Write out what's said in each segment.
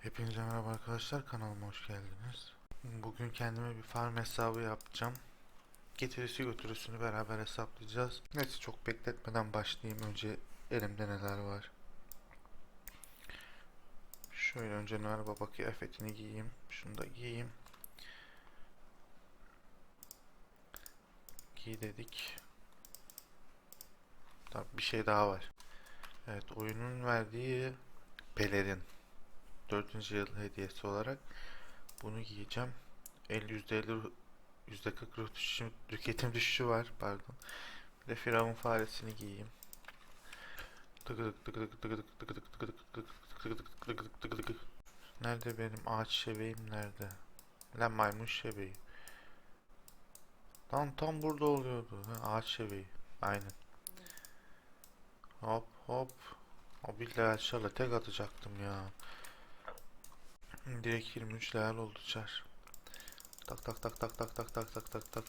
Hepinize merhaba arkadaşlar kanalıma hoş geldiniz. Bugün kendime bir farm hesabı yapacağım. Getirisi götürüsünü beraber hesaplayacağız. Neyse çok bekletmeden başlayayım. Önce elimde neler var. Şöyle önce Noel Baba kıyafetini giyeyim. Şunu da giyeyim. Giy dedik. Tabii bir şey daha var. Evet oyunun verdiği pelerin 4. yıl hediyesi olarak bunu giyeceğim. 50 %50 %40 düşüşüm, tüketim düşüşü var pardon. Bir de firavun faresini giyeyim. Nerede benim ağaç şebeğim nerede? Lan maymun şebeği. Tam tam burada oluyordu. Ha, ağaç şebeği. Aynen. Hop hop. O billahi aşağıda tek atacaktım ya. Direkt 23 level oldu çar. Tak tak tak tak tak tak tak tak tak tak.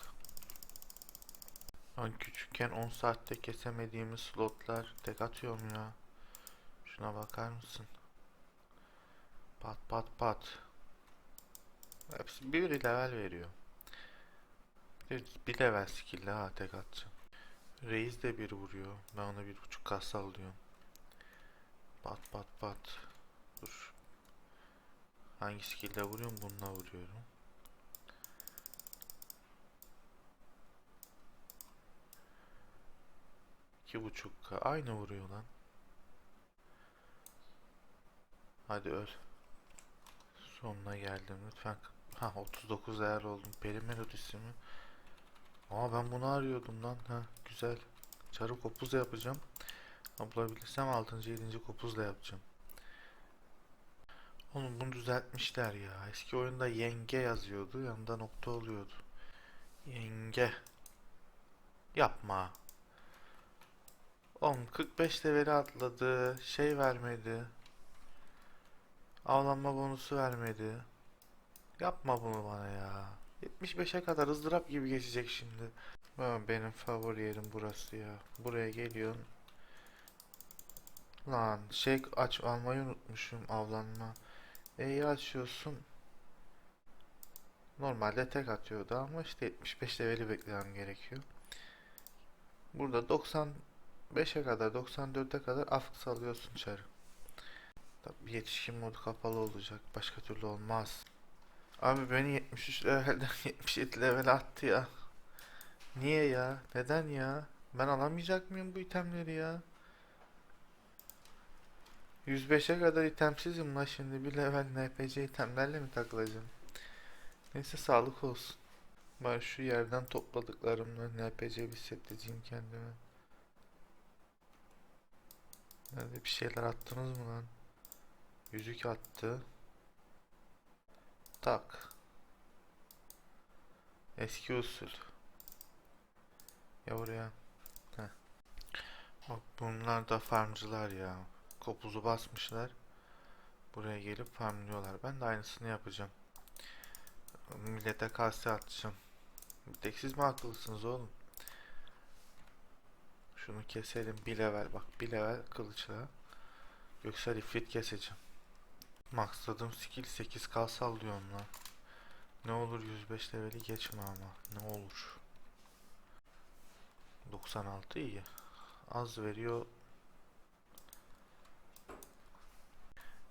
Ben küçükken 10 saatte kesemediğimiz slotlar tek atıyorum ya. Şuna bakar mısın? Pat pat pat. Hepsi bir level veriyor. Bir, bir level skill ha tek atacağım. Reis de bir vuruyor. Ben ona bir buçuk kas sallıyorum. Pat pat pat. Dur. Hangi skill'le vuruyorum? Bununla vuruyorum. İki buçuk K. Aynı vuruyor lan. Hadi öl. Sonuna geldim lütfen. Ha 39 değer oldum. Peri melodisi mi? Aa ben bunu arıyordum lan. Ha güzel. Çarı kopuzla yapacağım. Ha, Bulabilirsem 6. 7. kopuzla yapacağım. Oğlum bunu düzeltmişler ya. Eski oyunda yenge yazıyordu. Yanında nokta oluyordu. Yenge. Yapma. Oğlum 45 leveli atladı. Şey vermedi. Avlanma bonusu vermedi. Yapma bunu bana ya. 75'e kadar ızdırap gibi geçecek şimdi. Benim favori yerim burası ya. Buraya geliyorsun. Lan şey aç almayı unutmuşum avlanma. E'yi açıyorsun. Normalde tek atıyordu ama işte 75 leveli beklemem gerekiyor. Burada 95'e kadar 94'e kadar afk salıyorsun çarı. Tabii yetişkin modu kapalı olacak. Başka türlü olmaz. Abi beni 73 levelden 77 level attı ya. Niye ya? Neden ya? Ben alamayacak mıyım bu itemleri ya? 105'e kadar itemsizim la şimdi bir level NPC itemlerle mi takılacağım? Neyse sağlık olsun. Ben şu yerden topladıklarımla NPC bir seteceğim kendime. Nerede bir şeyler attınız mı lan? Yüzük attı. Tak. Eski usul. Ya oraya. Heh. Bak bunlar da farmcılar ya. Kopuzu basmışlar. Buraya gelip farmlıyorlar. Ben de aynısını yapacağım. Millete kase atacağım. Bir tek siz mi akıllısınız oğlum? Şunu keselim. Bir level bak. Bir level kılıçla. Yoksa ifrit keseceğim. Maxladım skill 8 k sallıyorum lan. Ne olur 105 leveli geçme ama. Ne olur. 96 iyi. Az veriyor.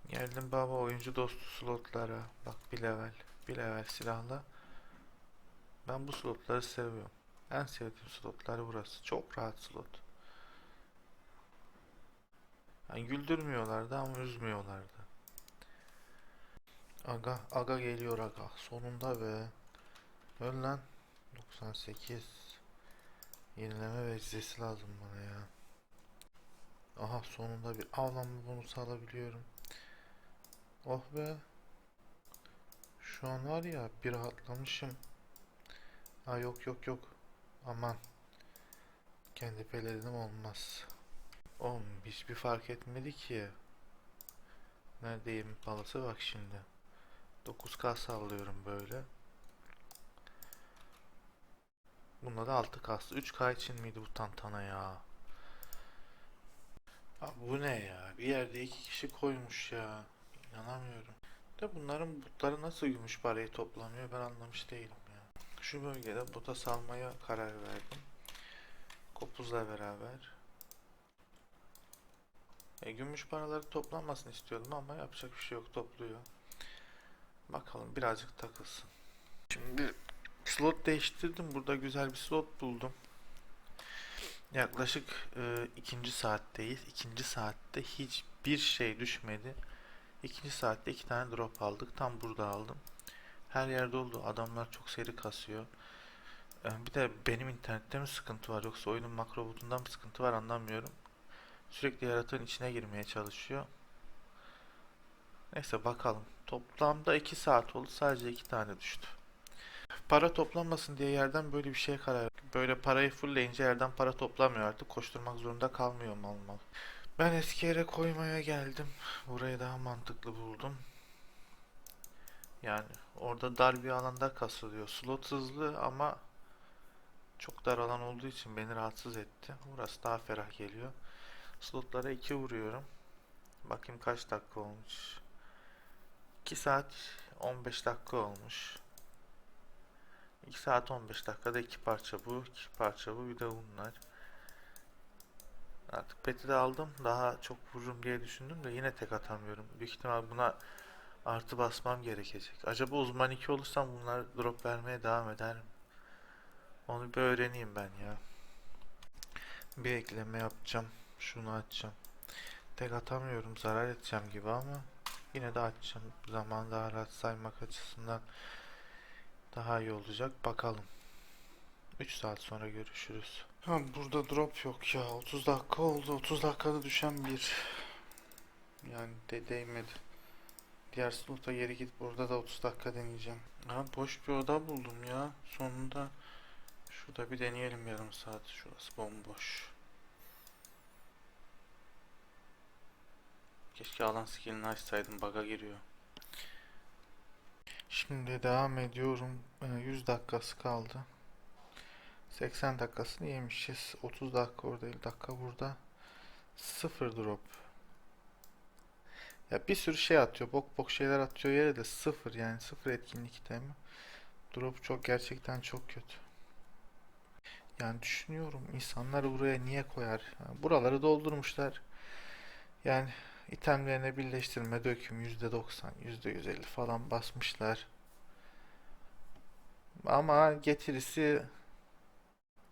Geldim baba oyuncu dostu slotlara. Bak bir level. Bir level silahla. Ben bu slotları seviyorum. En sevdiğim slotlar burası. Çok rahat slot. Yani güldürmüyorlardı ama üzmüyorlardı. Aga, aga geliyor aga. Sonunda be. Öl lan. 98. Yenileme vecizesi lazım bana ya. Aha sonunda bir avlanma bonusu alabiliyorum. Oh be. Şu an var ya bir rahatlamışım. Ha yok yok yok. Aman. Kendi pelerim olmaz. Oğlum hiçbir fark etmedi ki. Neredeyim palası bak şimdi. 9K sallıyorum böyle. Bunda da 6K. 3K için miydi bu tantana ya? Abi bu ne ya? Bir yerde iki kişi koymuş ya. İnanamıyorum. De bunların botları nasıl gümüş parayı toplamıyor ben anlamış değilim ya. Şu bölgede bota salmaya karar verdim. Kopuzla beraber. E, gümüş paraları toplanmasını istiyordum ama yapacak bir şey yok topluyor. Bakalım birazcık takılsın. Şimdi slot değiştirdim. Burada güzel bir slot buldum. Yaklaşık e, ikinci saatteyiz. İkinci saatte hiçbir şey düşmedi. İkinci saatte iki tane drop aldık. Tam burada aldım. Her yerde oldu. Adamlar çok seri kasıyor. E, bir de benim internette mi sıkıntı var yoksa oyunun makro bootunda mı sıkıntı var anlamıyorum. Sürekli yaratığın içine girmeye çalışıyor. Neyse bakalım. Toplamda 2 saat oldu. Sadece 2 tane düştü. Para toplanmasın diye yerden böyle bir şeye karar. Böyle parayı fullleyince yerden para toplamıyor artık. Koşturmak zorunda kalmıyor mal mal. Ben eski yere koymaya geldim. Burayı daha mantıklı buldum. Yani orada dar bir alanda kasılıyor. Slot hızlı ama çok dar alan olduğu için beni rahatsız etti. Burası daha ferah geliyor. Slotlara 2 vuruyorum. Bakayım kaç dakika olmuş. 2 saat 15 dakika olmuş. 2 saat 15 dakikada iki parça bu, iki parça bu, bir de bunlar. Artık peti de aldım. Daha çok vururum diye düşündüm de yine tek atamıyorum. Büyük ihtimal buna artı basmam gerekecek. Acaba uzman 2 olursam bunlar drop vermeye devam eder mi? Onu bir öğreneyim ben ya. Bir ekleme yapacağım. Şunu açacağım. Tek atamıyorum. Zarar edeceğim gibi ama yine de açacağım. Zaman daha rahat saymak açısından daha iyi olacak. Bakalım. 3 saat sonra görüşürüz. Ha burada drop yok ya. 30 dakika oldu. 30 dakikada düşen bir. Yani de değmedi. Diğer slota geri gidip burada da 30 dakika deneyeceğim. Ha boş bir oda buldum ya. Sonunda şurada bir deneyelim yarım saat. Şurası bomboş. Keşke alan skillini açsaydım. Bug'a giriyor. Şimdi devam ediyorum. Ee, 100 dakikası kaldı. 80 dakikasını yemişiz. 30 dakika orada, 50 dakika burada. Sıfır drop. Ya bir sürü şey atıyor. Bok bok şeyler atıyor yere de sıfır yani sıfır etkinlik değil mi? Drop çok gerçekten çok kötü. Yani düşünüyorum insanlar buraya niye koyar? Yani buraları doldurmuşlar. Yani itemlerine birleştirme döküm %90, %150 falan basmışlar. Ama getirisi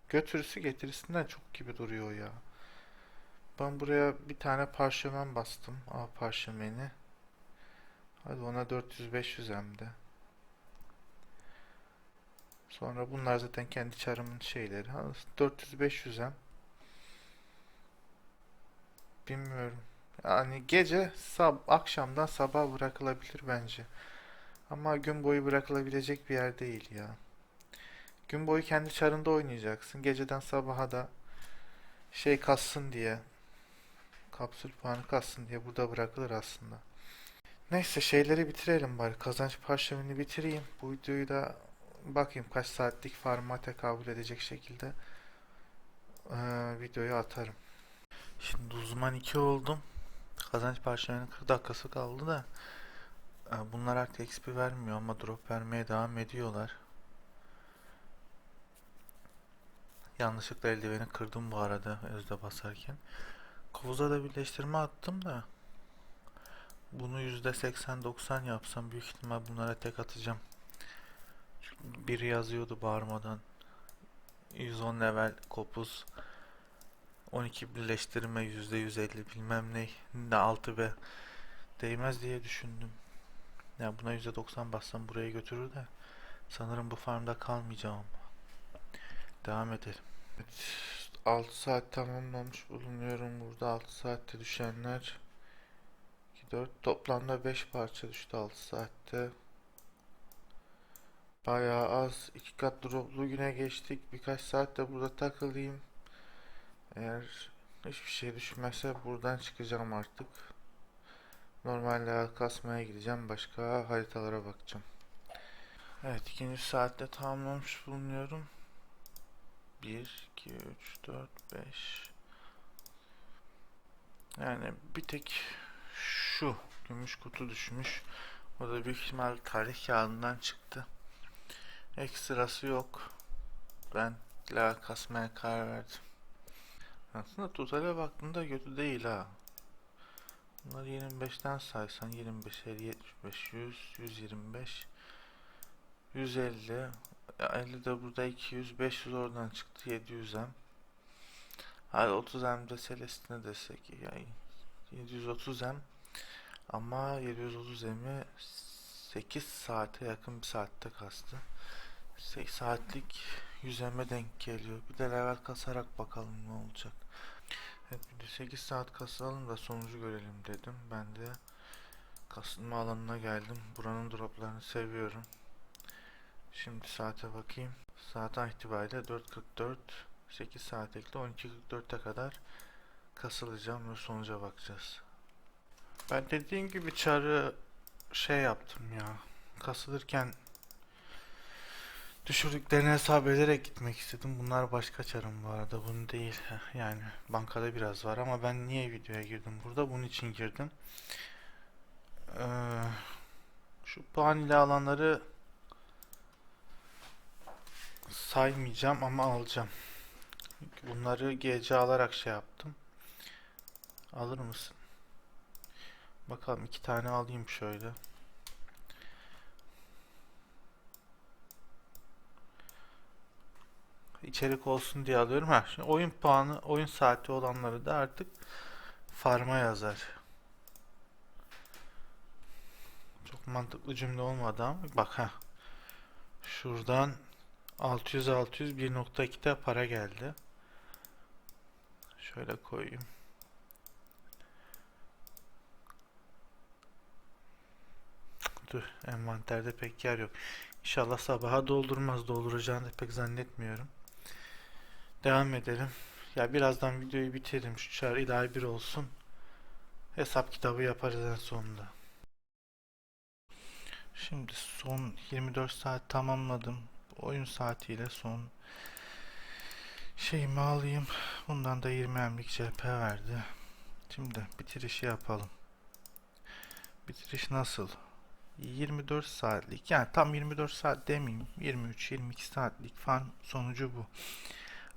götürüsü getirisinden çok gibi duruyor ya. Ben buraya bir tane parşömen bastım. A parşömeni. Hadi ona 400-500 hem. Sonra bunlar zaten kendi çarımın şeyleri. 400-500 hem. Bilmiyorum. Yani gece sab akşamdan sabah bırakılabilir bence. Ama gün boyu bırakılabilecek bir yer değil ya. Gün boyu kendi çarında oynayacaksın. Geceden sabaha da şey kassın diye kapsül puanı kassın diye burada bırakılır aslında. Neyse şeyleri bitirelim bari. Kazanç parşömeni bitireyim. Bu videoyu da bakayım kaç saatlik farma tekabül edecek şekilde eee, videoyu atarım. Şimdi uzman 2 oldum. Kazanç parşömenin 40 dakikası kaldı da bunlar artık XP vermiyor ama drop vermeye devam ediyorlar. Yanlışlıkla eldiveni kırdım bu arada özde basarken. Kovuza da birleştirme attım da bunu %80-90 yapsam büyük ihtimal bunlara tek atacağım. Çünkü biri yazıyordu bağırmadan 110 level kopuz 12 birleştirme %150 bilmem ne ne 6 be değmez diye düşündüm. Ya buna %90 bassam buraya götürür de sanırım bu farmda kalmayacağım. Devam edelim. Evet, 6 saat tamamlamış bulunuyorum. Burada 6 saatte düşenler 2, 4 toplamda 5 parça düştü 6 saatte. Bayağı az. iki kat droplu güne geçtik. Birkaç saat burada takılayım. Eğer hiçbir şey düşmezse buradan çıkacağım artık. Normal level kasmaya gideceğim. Başka haritalara bakacağım. Evet ikinci saatte tamamlamış bulunuyorum. 1, 2, 3, 4, 5. Yani bir tek şu gümüş kutu düşmüş. O da büyük ihtimal tarih kağıdından çıktı. Ekstrası yok. Ben level kasmaya karar verdim. Aslında totale baktığında kötü değil ha. Bunları 25'ten saysan 25, 50, 75, 100, 125, 150, ya 50 de burada 200, 500 oradan çıktı 700 m. Hadi 30 m de Celestine desek yani 730 m ama 730 m'i 8 saate yakın bir saatte kastı. 8 saatlik 100 m'e denk geliyor. Bir de level kasarak bakalım ne olacak. Evet bir de 8 saat kasalım da sonucu görelim dedim. Ben de kasılma alanına geldim. Buranın droplarını seviyorum. Şimdi saate bakayım. Saatten itibariyle 4.44 8 saat ekle 12.44'e kadar kasılacağım ve sonuca bakacağız. Ben dediğim gibi çarı şey yaptım ya. Kasılırken düşürdüklerini hesap ederek gitmek istedim. Bunlar başka çarım bu arada. Bunu değil. Yani bankada biraz var ama ben niye videoya girdim burada? Bunun için girdim. Ee, şu puan ile alanları saymayacağım ama alacağım. Bunları GC alarak şey yaptım. Alır mısın? Bakalım iki tane alayım şöyle. içerik olsun diye alıyorum. Ha, şimdi oyun puanı, oyun saati olanları da artık farma yazar. Çok mantıklı cümle olmadı ama bak ha. Şuradan 600 600 1.2'de para geldi. Şöyle koyayım. Dur, envanterde pek yer yok. İnşallah sabaha doldurmaz. Dolduracağını da pek zannetmiyorum. Devam edelim. Ya birazdan videoyu bitiririm. Şu çağrı ilahi bir olsun. Hesap kitabı yaparız en sonunda. Şimdi son 24 saat tamamladım. Oyun saatiyle son şeyimi alayım. Bundan da 20 emlik CP verdi. Şimdi bitirişi yapalım. Bitiriş nasıl? 24 saatlik yani tam 24 saat demeyeyim 23-22 saatlik fan sonucu bu.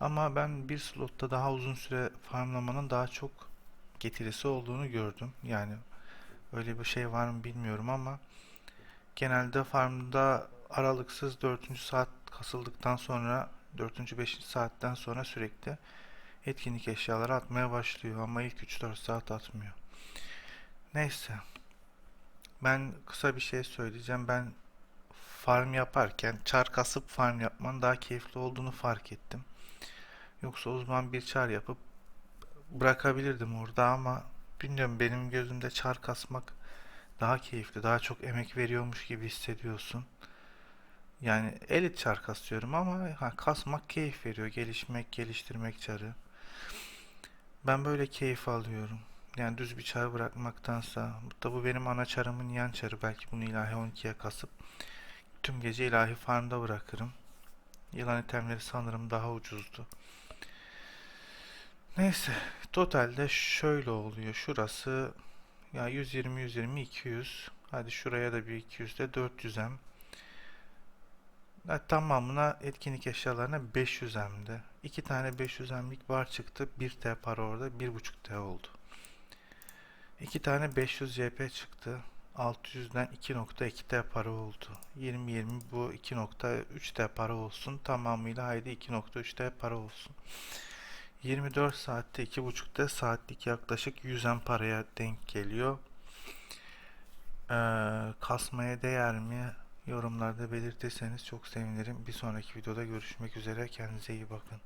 Ama ben bir slotta daha uzun süre farmlamanın daha çok getirisi olduğunu gördüm. Yani öyle bir şey var mı bilmiyorum ama genelde farmda aralıksız 4. saat kasıldıktan sonra 4. 5. saatten sonra sürekli etkinlik eşyaları atmaya başlıyor ama ilk 3-4 saat atmıyor. Neyse. Ben kısa bir şey söyleyeceğim. Ben farm yaparken çar kasıp farm yapmanın daha keyifli olduğunu fark ettim. Yoksa uzman bir çar yapıp bırakabilirdim orada ama bilmiyorum benim gözümde çar kasmak daha keyifli, daha çok emek veriyormuş gibi hissediyorsun. Yani elit çar kasıyorum ama ha, kasmak keyif veriyor. Gelişmek, geliştirmek çarı. Ben böyle keyif alıyorum. Yani düz bir çar bırakmaktansa. Da bu benim ana çarımın yan çarı. Belki bunu ilahi 12'ye kasıp tüm gece ilahi farmda bırakırım. Yılan itemleri sanırım daha ucuzdu. Neyse. Totalde şöyle oluyor. Şurası ya 120 120 200. Hadi şuraya da bir 200 de 400 m. Tamamına etkinlik eşyalarına 500 m'de. 2 tane 500 m'lik bar çıktı. 1 T para orada 1.5 T oldu. 2 tane 500 JP çıktı. 600'den 2.2 T para oldu. 20-20 bu 2.3 T para olsun. Tamamıyla haydi 2.3 T para olsun. 24 saatte 2.5 T saatlik yaklaşık 100 M paraya denk geliyor. Ee, kasmaya değer mi? Yorumlarda belirtirseniz çok sevinirim. Bir sonraki videoda görüşmek üzere. Kendinize iyi bakın.